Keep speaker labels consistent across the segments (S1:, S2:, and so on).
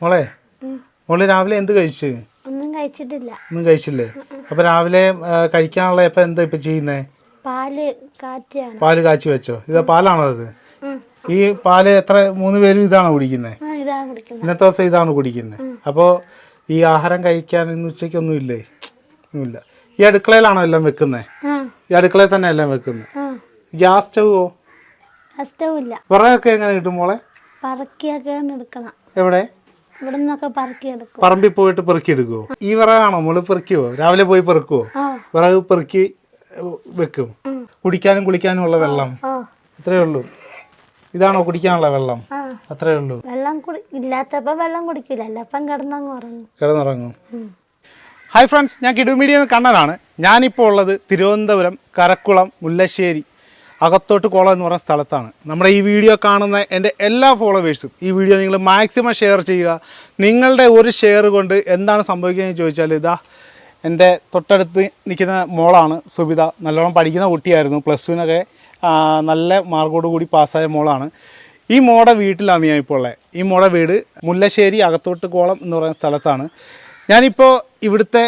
S1: മോളെ മോൾ രാവിലെ എന്ത് കഴിച്ച്?
S2: ഒന്നും കഴിച്ചിട്ടില്ല.
S1: ഒന്നും കഴിച്ചില്ലേ? അപ്പൊ രാവിലെ കഴിക്കാനുള്ള ഇപ്പൊ എന്താ ഇപ്പൊ ചെയ്യുന്നേ?
S2: പാൽ കാച്ചിയാണ്.
S1: പാൽ കാച്ചി വെച്ചോ? ഇത് പാലാണോ അത് ഈ പാൽ എത്ര മൂന്ന് പേരും ഇതാണോ കുടിക്കുന്നത്. ഇന്നത്തെ ദിവസം ഇതാണ് കുടിക്കുന്നത് അപ്പോൾ ഈ ആഹാരം കഴിക്കാൻ ഇന്ന് ഉച്ചയ്ക്കൊന്നും ഇല്ലേ? ഒന്നുമില്ല. ഈ അടുക്കളയിലാണോ എല്ലാം വെക്കുന്നത് ഈ അടുക്കളയിൽ തന്നെ എല്ലാം വെക്കുന്നത് ഗ്യാസ് സ്റ്റൗവോ?
S2: ഇല്ല.
S1: വിറകൊക്കെ എങ്ങനെ കിട്ടും മോളെ?
S2: പറക്കിയൊക്കെ എടുക്കണം.
S1: എവിടെ?
S2: ഇവിടെ നിന്നൊക്കെ പറക്കിയെടുക്കും.
S1: പറമ്പിൽ പോയിട്ട് പെറുക്കി എടുക്കുവോ ഈ വിറകാണോ മോൾ പെറുക്കിയോ? രാവിലെ പോയി പെറുക്കുവോ? വിറക് പെറുക്കി വെക്കും. കുടിക്കാനും കുളിക്കാനും ഉള്ള വെള്ളം. അത്രേ ഉള്ളൂ. ഇതാണോ കുടിക്കാനുള്ള വെള്ളം? അത്രേ ഉള്ളൂ.
S2: വെള്ളം ഇല്ലാത്തപ്പോ വെള്ളം കുടിക്കില്ല അല്ലപ്പം കിടന്നങ്ങ് ഉറങ്ങും
S1: കിടന്നുറങ്ങും. ഹായ് ഫ്രണ്ട്സ് ഞാൻ കിടുമീഡിയ കണ്ണനാണ്. ഞാനിപ്പോൾ ഉള്ളത് തിരുവനന്തപുരം കരക്കുളം മുല്ലശ്ശേരി. അകത്തോട്ട് കോളം എന്ന് പറഞ്ഞ സ്ഥലത്താണ്. നമ്മുടെ ഈ വീഡിയോ കാണുന്ന എന്റെ എല്ലാ ഫോളോവേഴ്സും ഈ വീഡിയോ നിങ്ങൾ മാക്സിമം ഷെയർ ചെയ്യുക. നിങ്ങളുടെ ഒരു ഷെയർ കൊണ്ട് എന്താണ് സംഭവിക്കുന്നതെന്ന് ചോദിച്ചാൽ ഇതാ എന്റെ തൊട്ടടുത്ത് നിൽക്കുന്ന മോളാണ് സുബിത. നല്ലോണം പഠിക്കുന്ന കുട്ടിയായിരുന്നു. പ്ലസ് ടുവിനൊക്കെ നല്ല മാർക്കോട് കൂടി പാസ്സായ മോളാണ്. ഈ മോടെ വീട്ടിലാണ് ഞാൻ ഇപ്പോൾ ഉള്ളത്. ഈ മോടെ വീട് മുല്ലശ്ശേരി അകത്തോട്ട് കോളം എന്ന് പറയുന്ന സ്ഥലത്താണ്. ഞാനിപ്പോൾ ഇവിടുത്തെ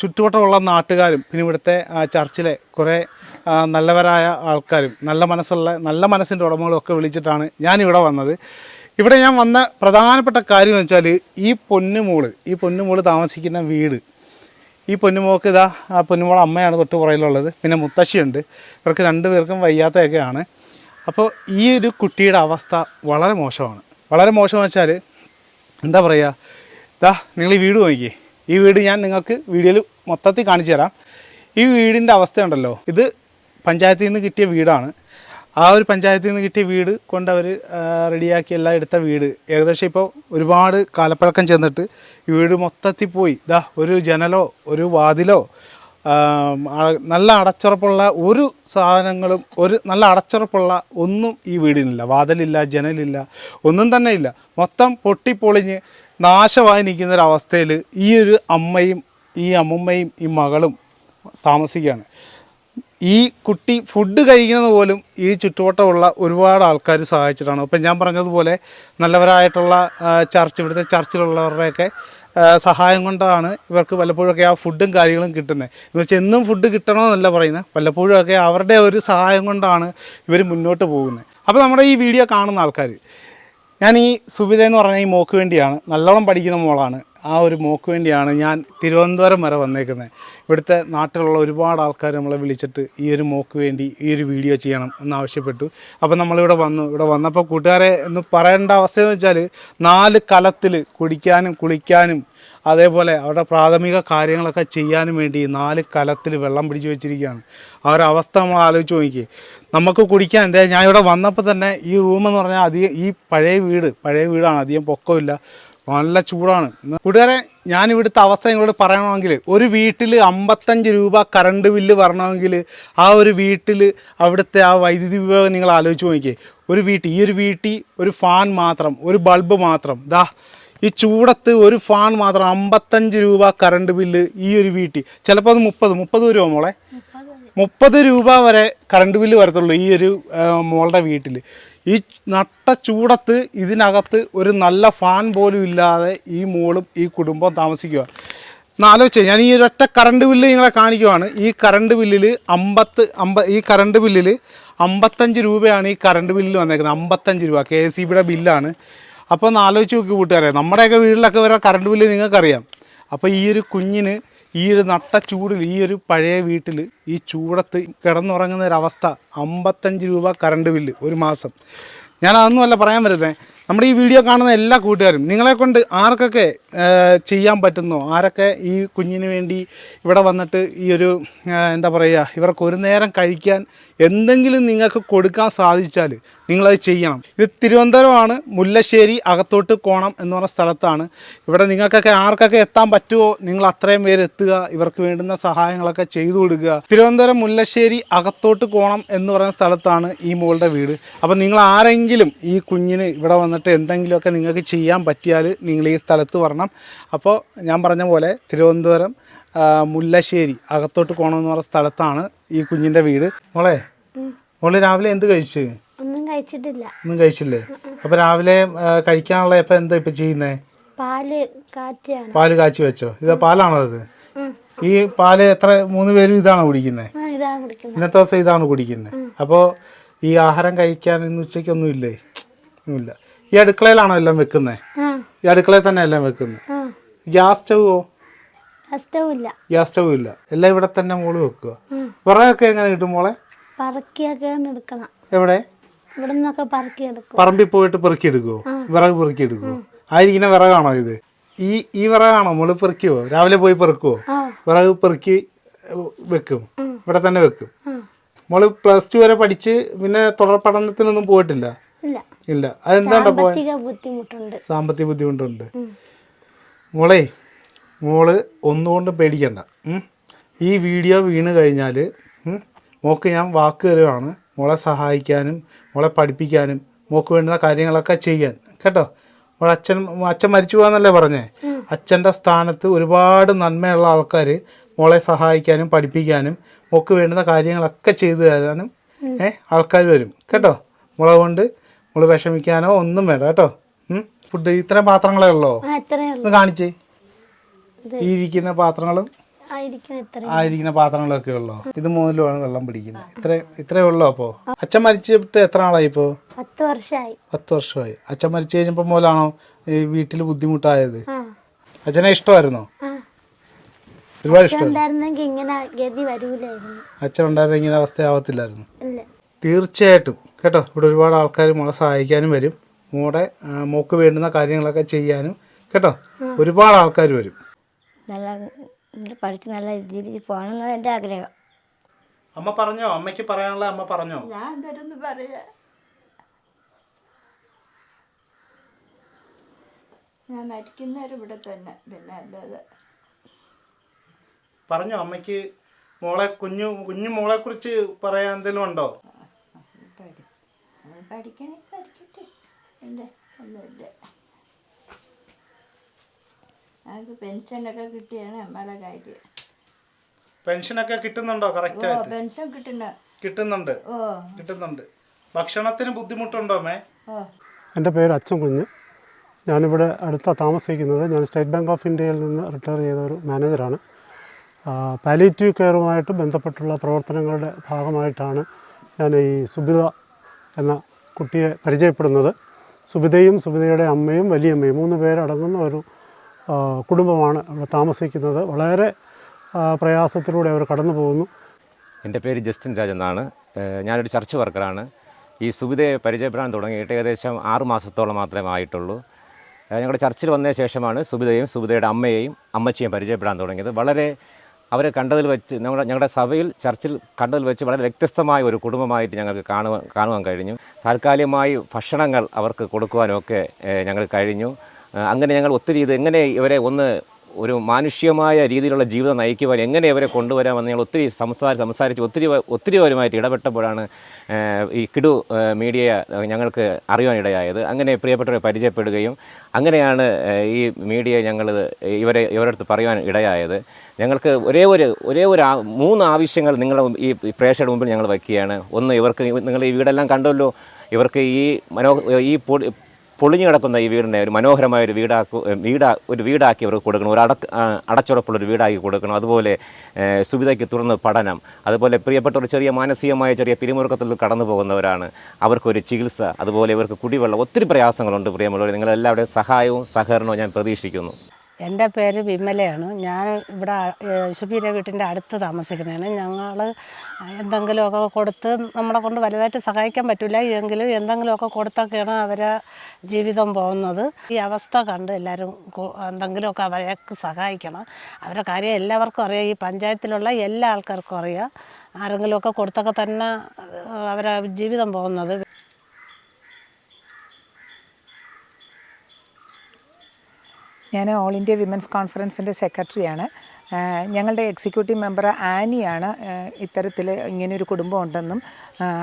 S1: ചുറ്റുവട്ടമുള്ള നാട്ടുകാരും പിന്നെ ഇവിടുത്തെ ചർച്ചിലെ കുറേ നല്ലവരായ ആൾക്കാരും നല്ല മനസ്സുള്ള നല്ല മനസ്സിന്റെ ഉടമകളും ഒക്കെ വിളിച്ചിട്ടാണ് ഇവിടെ വന്നത്. ഇവിടെ ഞാൻ വന്ന പ്രധാനപ്പെട്ട കാര്യം എന്ന് വെച്ചാൽ ഈ പൊന്നുമോൾ ഈ പൊന്നുമോൾ താമസിക്കുന്ന വീട്. ഈ പൊന്നുമോൾക്ക് ഇതാ ആ പൊന്നുമോളെ അമ്മയാണ് തൊട്ട് പുറയിലുള്ളത് പിന്നെ മുത്തശ്ശിയുണ്ട്. ഇവർക്ക് രണ്ടുപേർക്കും വയ്യാത്തയൊക്കെയാണ് അപ്പോൾ ഈ ഒരു കുട്ടിയുടെ അവസ്ഥ വളരെ മോശമാണ്. വളരെ മോശമെന്ന് വെച്ചാൽ എന്താ പറയുക ഇതാ നിങ്ങൾ ഈ വീട് നോക്കിയേ. ഈ വീട് ഞാൻ നിങ്ങൾക്ക് വീഡിയോയിൽ മൊത്തത്തിൽ കാണിച്ചു തരാം. ഈ വീടിന്റെ അവസ്ഥ ഉണ്ടല്ലോ. ഇത് പഞ്ചായത്തിൽ നിന്ന് കിട്ടിയ വീടാണ്. ആ ഒരു പഞ്ചായത്തിൽ നിന്ന് കിട്ടിയ വീട് കൊണ്ട് അവർ റെഡിയാക്കി എല്ലാം എടുത്ത വീട്. ഏകദേശം ഇപ്പോൾ ഒരുപാട് കാലപ്പഴക്കം ചെന്നിട്ട് ഈ വീട് മൊത്തത്തിൽ പോയി. ഇതാ ഒരു ജനലോ ഒരു വാതിലോ നല്ല അടച്ചുറപ്പുള്ള ഒരു സാധനങ്ങളും ഒരു നല്ല അടച്ചുറപ്പുള്ള ഒന്നും ഈ വീടിനില്ല. വാതിലില്ല ജനലില്ല ഒന്നും തന്നെ ഇല്ല. മൊത്തം പൊട്ടിപ്പൊളിഞ്ഞ് നാശമായി നിൽക്കുന്ന ഒരു അവസ്ഥയിൽ ഈ ഒരു അമ്മയും ഈ അമ്മുമ്മയും ഈ മകളും താമസിക്കുകയാണ്. ഈ കുട്ടി ഫുഡ് കഴിക്കുന്നത് പോലും ഈ ചുറ്റുവട്ടമുള്ള ഒരുപാട് ആൾക്കാർ സഹായിച്ചിട്ടാണ്. അപ്പം ഞാൻ പറഞ്ഞതുപോലെ നല്ലവരായിട്ടുള്ള ചർച്ച് ഇവിടുത്തെ ചർച്ചിലുള്ളവരുടെയൊക്കെ സഹായം കൊണ്ടാണ് ഇവർക്ക് വല്ലപ്പോഴൊക്കെ ആ ഫുഡും കാര്യങ്ങളും കിട്ടുന്നത്. എന്ന് വെച്ചാൽ എന്നും ഫുഡ് കിട്ടണമെന്നല്ല പറയുന്നത്. വല്ലപ്പോഴുമൊക്കെ അവരുടെ ഒരു സഹായം കൊണ്ടാണ് ഇവർ മുന്നോട്ട് പോകുന്നത്. അപ്പോൾ നമ്മുടെ ഈ വീഡിയോ കാണുന്ന ആൾക്കാർ ഞാൻ ഈ സുബിത എന്ന് പറഞ്ഞാൽ ഈ മോക്ക് വേണ്ടിയാണ് നല്ലോണം പഠിക്കുന്ന മോളാണ്. ആ ഒരു മോക്ക് വേണ്ടിയാണ് ഞാൻ തിരുവനന്തപുരം വരെ വന്നേക്കുന്നത് ഇവിടുത്തെ നാട്ടിലുള്ള ഒരുപാട് ആൾക്കാർ നമ്മളെ വിളിച്ചിട്ട് ഈ ഒരു മോക്ക് വേണ്ടി ഈ ഒരു വീഡിയോ ചെയ്യണം എന്നാവശ്യപ്പെട്ടു അപ്പോൾ നമ്മളിവിടെ വന്നു. ഇവിടെ വന്നപ്പോൾ കൂട്ടുകാരെ എന്ന് പറയേണ്ട അവസ്ഥയെന്ന് വെച്ചാൽ നാല് കലത്തിൽ കുടിക്കാനും കുളിക്കാനും അതേപോലെ അവരുടെ പ്രാഥമിക കാര്യങ്ങളൊക്കെ ചെയ്യാനും വേണ്ടി നാല് കലത്തിൽ വെള്ളം പിടിച്ച് വെച്ചിരിക്കുകയാണ്. ആ ഒരു അവസ്ഥ നമ്മൾ ആലോചിച്ച് നോക്കി നമുക്ക് കുടിക്കാൻ എന്താ ഞാൻ ഇവിടെ വന്നപ്പോൾ തന്നെ ഈ റൂം എന്ന് പറഞ്ഞാൽ അധികം ഈ പഴയ വീട് പഴയ വീടാണ്. അധികം പൊക്കമില്ല. നല്ല ചൂടാണ്. കൂട്ടുകാരെ ഞാൻ ഇവിടുത്തെ അവസ്ഥ നിങ്ങളോട് പറയണമെങ്കിൽ ഒരു വീട്ടിൽ അമ്പത്തഞ്ച് രൂപ കറണ്ട് ബില്ല് വരണമെങ്കിൽ ആ ഒരു വീട്ടിൽ അവിടുത്തെ ആ വൈദ്യുതി വിഭാഗം നിങ്ങൾ ആലോചിച്ച് നോക്കിയേ ഒരു വീട്ടിൽ ഈ ഒരു വീട്ടിൽ ഒരു ഫാൻ മാത്രം ഒരു ബൾബ് മാത്രം. ദാ ഈ ചൂടത്ത് ഒരു ഫാൻ മാത്രം അമ്പത്തഞ്ച് രൂപ കറണ്ട് ബില്ല് ഈ ഒരു വീട്ടിൽ. ചിലപ്പോൾ അത് മുപ്പത് മുപ്പത് രൂപ മോളെ. മുപ്പത് രൂപ വരെ കറണ്ട് ബില്ല് വരത്തുള്ളൂ ഈ ഒരു മോളുടെ വീട്ടിൽ. ഈ നട്ട ചൂടത്ത് ഇതിനകത്ത് ഒരു നല്ല ഫാൻ പോലും ഇല്ലാതെ ഈ മോളും ഈ കുടുംബം താമസിക്കുക എന്നാലോചിച്ച് ഞാൻ ഈ ഒരൊറ്റ കറണ്ട് ബില്ല് നിങ്ങളെ കാണിക്കുവാണ്. ഈ കറണ്ട് ബില്ലിൽ അമ്പത്ത് അമ്പ ഈ കറണ്ട് ബില്ലിൽ അമ്പത്തഞ്ച് രൂപയാണ് ഈ കറണ്ട് ബില്ലിൽ വന്നേക്കുന്നത്. അമ്പത്തഞ്ച് രൂപ. കെ എസ് ബിയുടെ ബില്ലാണ് അപ്പോൾ ഒന്ന് ആലോചിച്ച് നോക്കി കൂട്ടുകാരെ. നമ്മുടെയൊക്കെ വീട്ടിലൊക്കെ വരെ കറണ്ട് ബില്ല് നിങ്ങൾക്കറിയാം. അപ്പോൾ ഈ ഒരു കുഞ്ഞിന് ഈ ഒരു നട്ട ചൂടിൽ ഈ ഒരു പഴയ വീട്ടിൽ ഈ ചൂടത്ത് കിടന്നുറങ്ങുന്ന ഒരവസ്ഥ അമ്പത്തഞ്ച് രൂപ കറണ്ട് ബില്ല് ഒരു മാസം. ഞാൻ അതൊന്നുമല്ല പറയാൻ വരുന്നത് നമ്മുടെ ഈ വീഡിയോ കാണുന്ന എല്ലാ കൂട്ടുകാരും നിങ്ങളെ കൊണ്ട് ആർക്കൊക്കെ ചെയ്യാൻ പറ്റുന്നോ? ആരൊക്കെ ഈ കുഞ്ഞിന് വേണ്ടി ഇവിടെ വന്നിട്ട് ഈ ഒരു എന്താ പറയുക ഇവർക്ക് ഒരു നേരം കഴിക്കാൻ എന്തെങ്കിലും നിങ്ങൾക്ക് കൊടുക്കാൻ സാധിച്ചാൽ നിങ്ങളത് ചെയ്യണം. ഇത് തിരുവനന്തപുരമാണ് മുല്ലശ്ശേരി അകത്തോട്ട് കോണം എന്ന് പറഞ്ഞ സ്ഥലത്താണ്. ഇവിടെ നിങ്ങൾക്കൊക്കെ ആർക്കൊക്കെ എത്താൻ പറ്റുമോ നിങ്ങൾ അത്രയും പേര് എത്തുക ഇവർക്ക് വേണ്ടുന്ന സഹായങ്ങളൊക്കെ ചെയ്തു കൊടുക്കുക. തിരുവനന്തപുരം മുല്ലശ്ശേരി അകത്തോട്ട് കോണം എന്ന് പറയുന്ന സ്ഥലത്താണ് ഈ മോളുടെ വീട്. അപ്പം നിങ്ങൾ ആരെങ്കിലും ഈ കുഞ്ഞിന് ഇവിടെ വന്നിട്ട് എന്തെങ്കിലുമൊക്കെ നിങ്ങൾക്ക് ചെയ്യാൻ പറ്റിയാൽ നിങ്ങൾ ഈ സ്ഥലത്ത് വരണം. അപ്പോൾ ഞാൻ പറഞ്ഞ പോലെ തിരുവനന്തപുരം മുല്ലശ്ശേരി അകത്തോട്ട് കോണം പറഞ്ഞ സ്ഥലത്താണ് ഈ കുഞ്ഞിന്റെ വീട്. മോളെ മോൾ രാവിലെ എന്ത് കഴിച്ച്?
S2: ഒന്നും കഴിച്ചിട്ടില്ല.
S1: ഒന്നും കഴിച്ചില്ലേ? അപ്പൊ രാവിലെ കഴിക്കാനുള്ള ഇപ്പൊ എന്താ ഇപ്പൊ ചെയ്യുന്നേ?
S2: പാൽ കാച്ചിയാണ്.
S1: പാൽ കാച്ചി വെച്ചോ? ഇത് പാലാണോ
S2: അത്?
S1: ഈ പാൽ എത്ര മൂന്ന് പേരും ഇതാണോ കുടിക്കുന്നത്
S2: ആ ഇതാണ് കുടിക്കുന്നത്.
S1: ഇന്നത്തെ ദിവസം ഇതാണ് കുടിക്കുന്നത് അപ്പോൾ ഈ ആഹാരം കഴിക്കാൻ ഇന്ന് ഉച്ചയ്ക്കൊന്നും ഇല്ലേ ഒന്നുമില്ല. ഈ അടുക്കളയിലാണോ എല്ലാം വെക്കുന്നത് ഈ അടുക്കളയിൽ തന്നെ എല്ലാം വെക്കുന്നത് ഗ്യാസ് സ്റ്റവോ? ഗ്യാസ് സ്റ്റൗ ഇല്ല എല്ലാം ഇവിടെ തന്നെ മോൾ വെക്കുക. വിറകൊക്കെ എങ്ങനെ കിട്ടും മോളെ? എവിടെ? പറമ്പിൽ പോയിട്ട് പെറുക്കി എടുക്കുവോ വിറക് പെറുക്കി എടുക്കുവോ ആയിരിക്കുന്ന വിറകാണോ ഇത്? ഈ ഈ വിറകാണോ മോൾ പെറുക്കിയോ രാവിലെ പോയി പെറുക്കുവോ? വിറക് പെറുക്കി വെക്കും. ഇവിടെ തന്നെ വെക്കും. മോൾ പ്ലസ് ടു വരെ പഠിച്ച് പിന്നെ തുടർ പഠനത്തിനൊന്നും പോയിട്ടില്ല.
S2: ഇല്ല.
S1: അതെന്താണ്ടാ
S2: സാമ്പത്തിക ബുദ്ധിമുട്ടുണ്ട്.
S1: സാമ്പത്തിക ബുദ്ധിമുട്ടുണ്ട്. മോളെ മോൾ ഒന്നുകൊണ്ടും പേടിക്കണ്ട. ഈ വീഡിയോ വീണ് കഴിഞ്ഞാൽ മോക്ക് ഞാൻ വാക്ക് തരുവാണ്. മോളെ സഹായിക്കാനും മോളെ പഠിപ്പിക്കാനും മോക്ക് വേണ്ട കാര്യങ്ങളൊക്കെ ചെയ്യാൻ. കേട്ടോ? മോളെ അച്ഛൻ അച്ഛൻ മരിച്ചു പോകാന്നല്ലേ പറഞ്ഞേ? അച്ഛന്റെ സ്ഥാനത്ത് ഒരുപാട് നന്മയുള്ള ആൾക്കാർ മോളെ സഹായിക്കാനും പഠിപ്പിക്കാനും മോക്ക് വേണ്ടുന്ന കാര്യങ്ങളൊക്കെ ചെയ്തു തരാനും ഏഹ് ആൾക്കാർ വരും. കേട്ടോ? മോളെ കൊണ്ട് മോൾ വിഷമിക്കാനോ ഒന്നും വേണ്ട കേട്ടോ. ഫുഡ് ഇത്ര പാത്രങ്ങളേ ഉള്ളോ? ഒന്ന് കാണിച്ചേ. ഈ ഇരിക്കുന്ന പാത്രങ്ങളും
S2: ആയിരിക്കുന്ന ഇത്രയും.
S1: ആ ഇരിക്കുന്ന പാത്രങ്ങളൊക്കെ ഉള്ളോ? ഇത് മൂന്നിലുമാണ് വെള്ളം പിടിക്കുന്നത്. ഇത്ര ഇത്രേ ഉള്ളോ അപ്പോ? അച്ഛൻ മരിച്ചിട്ട് എത്ര നാളായി ഇപ്പോ?
S2: പത്ത് വർഷമായി
S1: പത്ത് വർഷമായി. അച്ഛൻ മരിച്ചു കഴിഞ്ഞപ്പോ മുതലാണോ ഈ വീട്ടിൽ ബുദ്ധിമുട്ടായത്? അച്ഛനെ ഇഷ്ടമായിരുന്നോ? ഒരുപാട് ഇഷ്ടമായിരുന്നു.
S2: ഉണ്ടായിരുന്നെങ്കിൽ
S1: അച്ഛൻ ഉണ്ടായിരുന്ന ഇങ്ങനെ അവസ്ഥയാവത്തില്ലായിരുന്നു. തീർച്ചയായിട്ടും. കേട്ടോ ഇവിടെ ഒരുപാട് ആൾക്കാർ മോളെ സഹായിക്കാനും വരും. മോടെ മോക്ക് വേണ്ടുന്ന കാര്യങ്ങളൊക്കെ ചെയ്യാനും കേട്ടോ ഒരുപാട് ആൾക്കാർ വരും.
S3: നല്ല നല്ല പഠിച്ച് നല്ല രീതിയിൽ പോകണമെന്നാണ് എന്റെ ആഗ്രഹം.
S1: അമ്മ പറഞ്ഞോ? അമ്മയ്ക്ക് പറയാനുള്ള അമ്മ പറഞ്ഞോ?
S3: ഞാൻ എന്തോരൊന്ന് പറയാ. ഞാൻ മരിക്കുന്നവരും ഇവിടെ തന്നെ പിന്നെ അല്ലാതെ.
S1: പറഞ്ഞോ? അമ്മയ്ക്ക് മോളെ കുഞ്ഞു കുഞ്ഞു മോളെ കുറിച്ച് പറയാൻ എന്തെങ്കിലും ഉണ്ടോ?
S3: പഠിക്കണേ പഠിക്കട്ടെ. എന്റെ ഒന്നുമില്ല. ഞങ്ങൾക്ക് പെൻഷനൊക്കെ കിട്ടിയാണ് നമ്മളെ കാര്യം.
S1: പെൻഷനൊക്കെ കിട്ടുന്നുണ്ടോ? കറക്റ്റ്
S3: ഓ
S1: ആയിട്ട്
S3: പെൻഷൻ കിട്ടുന്നുണ്ട്.
S1: കിട്ടുന്നുണ്ട്
S3: ഓ.
S1: കിട്ടുന്നുണ്ട്. ഭക്ഷണത്തിന് ബുദ്ധിമുട്ടുണ്ടോ അമ്മേ
S3: ഓ.
S4: എന്റെ പേര് അച്ഛൻ കുഞ്ഞ്. ഞാനിവിടെ അടുത്ത താമസിക്കുന്നത്. ഞാൻ സ്റ്റേറ്റ് ബാങ്ക് ഓഫ് ഇന്ത്യയിൽ നിന്ന് റിട്ടയർ ചെയ്ത ഒരു മാനേജറാണ്. പാലിയേറ്റീവ് കെയറുമായിട്ട് ബന്ധപ്പെട്ടുള്ള പ്രവർത്തനങ്ങളുടെ ഭാഗമായിട്ടാണ് ഞാൻ ഈ സുബിത എന്ന കുട്ടിയെ പരിചയപ്പെടുന്നത്. സുബിതയും സുബിതയുടെ അമ്മയും വലിയമ്മയും മൂന്ന് പേരടങ്ങുന്ന ഒരു കുടുംബമാണ് ഇവിടെ താമസിക്കുന്നത്. വളരെ പ്രയാസത്തിലൂടെ അവർ കടന്നു പോകുന്നു.
S5: എന്റെ പേര് ജസ്റ്റിൻ രാജ് എന്നാണ്. ഞാനൊരു ചർച്ച് വർക്കറാണ്. ഈ സുബിതയെ പരിചയപ്പെടാൻ തുടങ്ങിയിട്ട് ഏകദേശം ആറ് മാസത്തോളം മാത്രമേ ആയിട്ടുള്ളൂ. ഞങ്ങളുടെ ചർച്ചിൽ വന്നതിന് ശേഷമാണ് സുബിതയും സുബിതയുടെ അമ്മയെയും അമ്മച്ചിയും പരിചയപ്പെടാൻ തുടങ്ങിയത്. വളരെ അവരെ കണ്ടതിൽ വെച്ച് ഞങ്ങളുടെ ഞങ്ങളുടെ സഭയിൽ ചർച്ചിൽ കണ്ടതിൽ വെച്ച് വളരെ വ്യത്യസ്തമായ ഒരു കുടുംബമായിട്ട് ഞങ്ങൾക്ക് കാണുവാൻ കാണുവാൻ കഴിഞ്ഞു. താൽക്കാലികമായി ഭക്ഷണങ്ങൾ അവർക്ക് കൊടുക്കുവാനൊക്കെ ഞങ്ങൾ കഴിഞ്ഞു. അങ്ങനെ ഞങ്ങൾ ഒത്തിരി ഇത് എങ്ങനെ ഇവരെ ഒന്ന് ഒരു മാനുഷികമായ രീതിയിലുള്ള ജീവിതം നയിക്കുവാൻ എങ്ങനെ അവരെ കൊണ്ടുവരാമെന്ന് ഞങ്ങൾ ഒത്തിരി സംസാരിച്ച് സംസാരിച്ച് ഒത്തിരി ഒത്തിരി പേരുമായിട്ട് ഇടപെട്ടപ്പോഴാണ് ഈ കിടു മീഡിയ ഞങ്ങൾക്ക് അറിയാനിടയായത്. അങ്ങനെ പ്രിയപ്പെട്ടവരെ പരിചയപ്പെടുകയും അങ്ങനെയാണ് ഈ മീഡിയ ഞങ്ങൾ ഇവരെ ഇവരുടെ അടുത്ത് പറയുവാൻ ഇടയായത്. ഞങ്ങൾക്ക് ഒരേ ഒരു ഒരേ ഒരു മൂന്ന് ആവശ്യങ്ങൾ നിങ്ങളുടെ ഈ പ്രേക്ഷകരുടെ മുമ്പിൽ ഞങ്ങൾ വയ്ക്കുകയാണ്. ഒന്ന് ഇവർക്ക് നിങ്ങൾ ഈ വീടെല്ലാം കണ്ടല്ലോ. ഇവർക്ക് ഈ മനോ ഈ പൊളിഞ്ഞു കിടക്കുന്ന ഈ വീടിനെ ഒരു മനോഹരമായ ഒരു വീടാക്കു വീടാ ഒരു വീടാക്കി അവർക്ക് കൊടുക്കണം. ഒരു അടക്ക് അടച്ചുറപ്പുള്ളൊരു വീടാക്കി കൊടുക്കണം. അതുപോലെ സുവിധയ്ക്ക് തുടർന്ന് പഠനം. അതുപോലെ പ്രിയപ്പെട്ട ഒരു ചെറിയ മാനസികമായ ചെറിയ പിരിമുറുക്കത്തിൽ കടന്നു പോകുന്നവരാണ്. അവർക്കൊരു ചികിത്സ അതുപോലെ ഇവർക്ക് കുടിവെള്ളം. ഒത്തിരി പ്രയാസങ്ങളുണ്ട് പ്രിയമുള്ളവർ നിങ്ങളെല്ലാവരുടെയും സഹായവും സഹകരണവും ഞാൻ പ്രതീക്ഷിക്കുന്നു.
S6: എന്റെ പേര് വിമലയാണ്. ഞാൻ ഇവിടെ ശുഭീര വീട്ടിന്റെ അടുത്ത് താമസിക്കുന്നതാണ്. ഞങ്ങൾ എന്തെങ്കിലുമൊക്കെ കൊടുത്ത് നമ്മളെ കൊണ്ട് വലുതായിട്ട് സഹായിക്കാൻ പറ്റില്ല. എങ്കിലും എന്തെങ്കിലുമൊക്കെ കൊടുത്തൊക്കെയാണ് അവരെ ജീവിതം പോകുന്നത്. ഈ അവസ്ഥ കണ്ട് എല്ലാവരും എന്തെങ്കിലുമൊക്കെ അവരെ സഹായിക്കണം. അവരെ കാര്യം എല്ലാവർക്കും അറിയാം. ഈ പഞ്ചായത്തിലുള്ള എല്ലാ ആൾക്കാർക്കും അറിയാം. ആരെങ്കിലുമൊക്കെ കൊടുത്തൊക്കെ തന്നെ അവരെ ജീവിതം പോകുന്നത്.
S7: ഞാൻ ഓൾ ഇന്ത്യ വിമൻസ് കോൺഫറൻസിന്റെ സെക്രട്ടറിയാണ്. ഞങ്ങളുടെ എക്സിക്യൂട്ടീവ് മെമ്പർ ആനിയാണ് ഇത്തരത്തിൽ ഇങ്ങനെയൊരു കുടുംബം ഉണ്ടെന്നും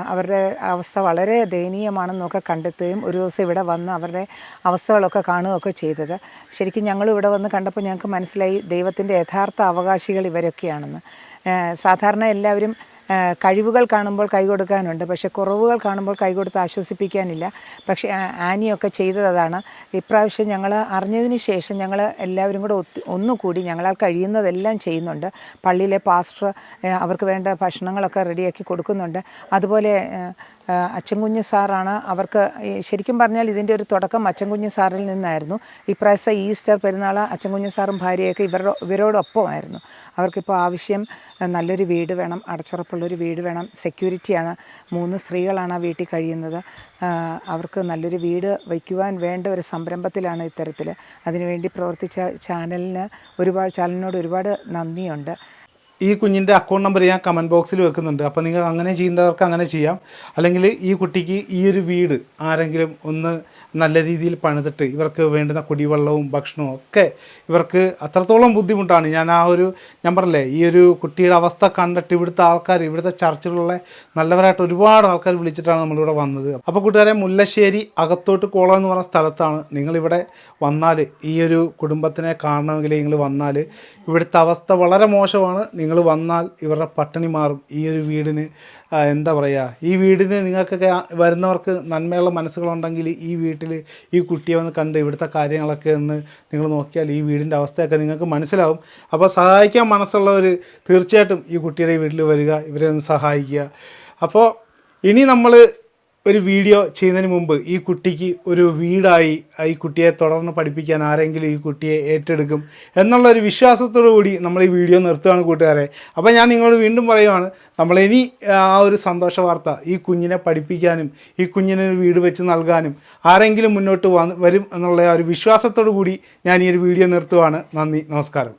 S7: അവരുടെ അവസ്ഥ വളരെ ദയനീയമാണെന്നൊക്കെ കണ്ടെത്തുകയും ഒരു ദിവസം ഇവിടെ വന്ന് അവരുടെ അവസ്ഥകളൊക്കെ കാണുകയൊക്കെ ചെയ്തത്. ശരിക്കും ഞങ്ങൾ ഇവിടെ വന്ന് കണ്ടപ്പോൾ ഞങ്ങൾക്ക് മനസ്സിലായി ദൈവത്തിന്റെ യഥാർത്ഥ അവകാശികൾ ഇവരൊക്കെയാണെന്ന്. സാധാരണ എല്ലാവരും കഴിവുകൾ കാണുമ്പോൾ കൈ കൊടുക്കാനുണ്ട്. പക്ഷേ കുറവുകൾ കാണുമ്പോൾ കൈ കൊടുത്ത് ആശ്വസിപ്പിക്കാനില്ല. പക്ഷേ ആനിയൊക്കെ ചെയ്തതാണ് ഇപ്രാവശ്യം ഞങ്ങൾ അറിഞ്ഞതിന് ശേഷം ഞങ്ങൾ എല്ലാവരും കൂടെ ഒന്നുകൂടി ഞങ്ങളാൽ കഴിയുന്നതെല്ലാം ചെയ്യുന്നുണ്ട്. പള്ളിയിലെ പാസ്റ്റർ അവർക്ക് വേണ്ട ഭക്ഷണങ്ങളൊക്കെ റെഡിയാക്കി കൊടുക്കുന്നുണ്ട്. അതുപോലെ അച്ചൻകുഞ്ഞ് സാറാണ് അവർക്ക് ശരിക്കും പറഞ്ഞാൽ ഇതിന്റെ ഒരു തുടക്കം അച്ചൻകുഞ്ഞ് സാറിൽ നിന്നായിരുന്നു. ഇപ്രാവശ്യത്തെ ഈസ്റ്റർ പെരുന്നാൾ അച്ചൻകുഞ്ഞ് സാറും ഭാര്യയൊക്കെ ഇവരുടെ ഇവരോടൊപ്പമായിരുന്നു. അവർക്കിപ്പോൾ ആവശ്യം നല്ലൊരു വീട് വേണം അടച്ചുറപ്പുള്ളൊരു വീട് വേണം. സെക്യൂരിറ്റിയാണ്. മൂന്ന് സ്ത്രീകളാണ് ആ വീട്ടിൽ കഴിയുന്നത്. അവർക്ക് നല്ലൊരു വീട് വയ്ക്കുവാൻ വേണ്ട ഒരു സംരംഭത്തിലാണ് ഇത്തരത്തിൽ അതിനുവേണ്ടി പ്രവർത്തിച്ച ചാനലിന് ഒരുപാട് ചാനലിനോട് ഒരുപാട് നന്ദിയുണ്ട്.
S1: ഈ കുഞ്ഞിന്റെ അക്കൗണ്ട് നമ്പർ ഞാൻ കമന്റ് ബോക്സിൽ വെക്കുന്നുണ്ട്. അപ്പോൾ നിങ്ങൾ അങ്ങനെ ചെയ്യേണ്ടവർക്ക് അങ്ങനെ ചെയ്യാം. അല്ലെങ്കിൽ ഈ കുട്ടിക്ക് ഈ ഒരു വീട് ആരെങ്കിലും ഒന്ന് നല്ല രീതിയിൽ പണിതിട്ട് ഇവർക്ക് വേണ്ടുന്ന കുടിവെള്ളവും ഭക്ഷണവും ഒക്കെ ഇവർക്ക് അത്രത്തോളം ബുദ്ധിമുട്ടാണ്. ഞാൻ ആ ഒരു ഞാൻ പറഞ്ഞില്ലേ ഈ ഒരു കുട്ടിയുടെ അവസ്ഥ കണ്ടിട്ട് ഇവിടുത്തെ ആൾക്കാർ ഇവിടുത്തെ ചർച്ചിലുള്ള നല്ലവരായിട്ട് ഒരുപാട് ആൾക്കാർ വിളിച്ചിട്ടാണ് നമ്മളിവിടെ വന്നത്. അപ്പോൾ കൂട്ടുകാരെ മുല്ലശ്ശേരി അകത്തോട്ട് കോളം എന്ന് പറഞ്ഞ സ്ഥലത്താണ് നിങ്ങളിവിടെ വന്നാൽ ഈ ഒരു കുടുംബത്തിനെ കാണണമെങ്കിൽ നിങ്ങൾ വന്നാൽ ഇവിടുത്തെ അവസ്ഥ വളരെ മോശമാണ്. നിങ്ങൾ വന്നാൽ ഇവരുടെ പട്ടിണി മാറും. ഈ ഒരു വീടിന് എന്താ പറയുക ഈ വീടിന് നിങ്ങൾക്കൊക്കെ വരുന്നവർക്ക് നന്മയുള്ള മനസ്സുകളുണ്ടെങ്കിൽ ഈ വീട്ടിൽ ഈ കുട്ടിയെ വന്ന് കണ്ട് ഇവിടുത്തെ കാര്യങ്ങളൊക്കെ ഒന്ന് നിങ്ങൾ നോക്കിയാൽ ഈ വീടിന്റെ അവസ്ഥയൊക്കെ നിങ്ങൾക്ക് മനസ്സിലാവും. അപ്പോൾ സഹായിക്കാൻ മനസ്സുള്ളവർ തീർച്ചയായിട്ടും ഈ കുട്ടിയുടെ വീട്ടിൽ വരിക ഇവരെ ഒന്ന് സഹായിക്കുക. അപ്പോൾ ഇനി നമ്മൾ ഒരു വീഡിയോ ചെയ്യുന്നതിന് മുമ്പ് ഈ കുട്ടിക്ക് ഒരു വീടായി ഈ കുട്ടിയെ തുടർന്ന് പഠിപ്പിക്കാൻ ആരെങ്കിലും ഈ കുട്ടിയെ ഏറ്റെടുക്കും എന്നുള്ള ഒരു വിശ്വാസത്തോടു കൂടി നമ്മൾ ഈ വീഡിയോ നിർത്തുകയാണ് കൂട്ടുകാരെ. അപ്പോൾ ഞാൻ നിങ്ങളോട് വീണ്ടും പറയുവാണ് നമ്മളിനി ആ ഒരു സന്തോഷ വാർത്ത ഈ കുഞ്ഞിനെ പഠിപ്പിക്കാനും ഈ കുഞ്ഞിന് ഒരു വീട് വെച്ച് നൽകാനും ആരെങ്കിലും മുന്നോട്ട് വരും എന്നുള്ള ഒരു വിശ്വാസത്തോടു കൂടി ഞാൻ ഈ ഒരു വീഡിയോ നിർത്തുവാണ്. നന്ദി നമസ്കാരം.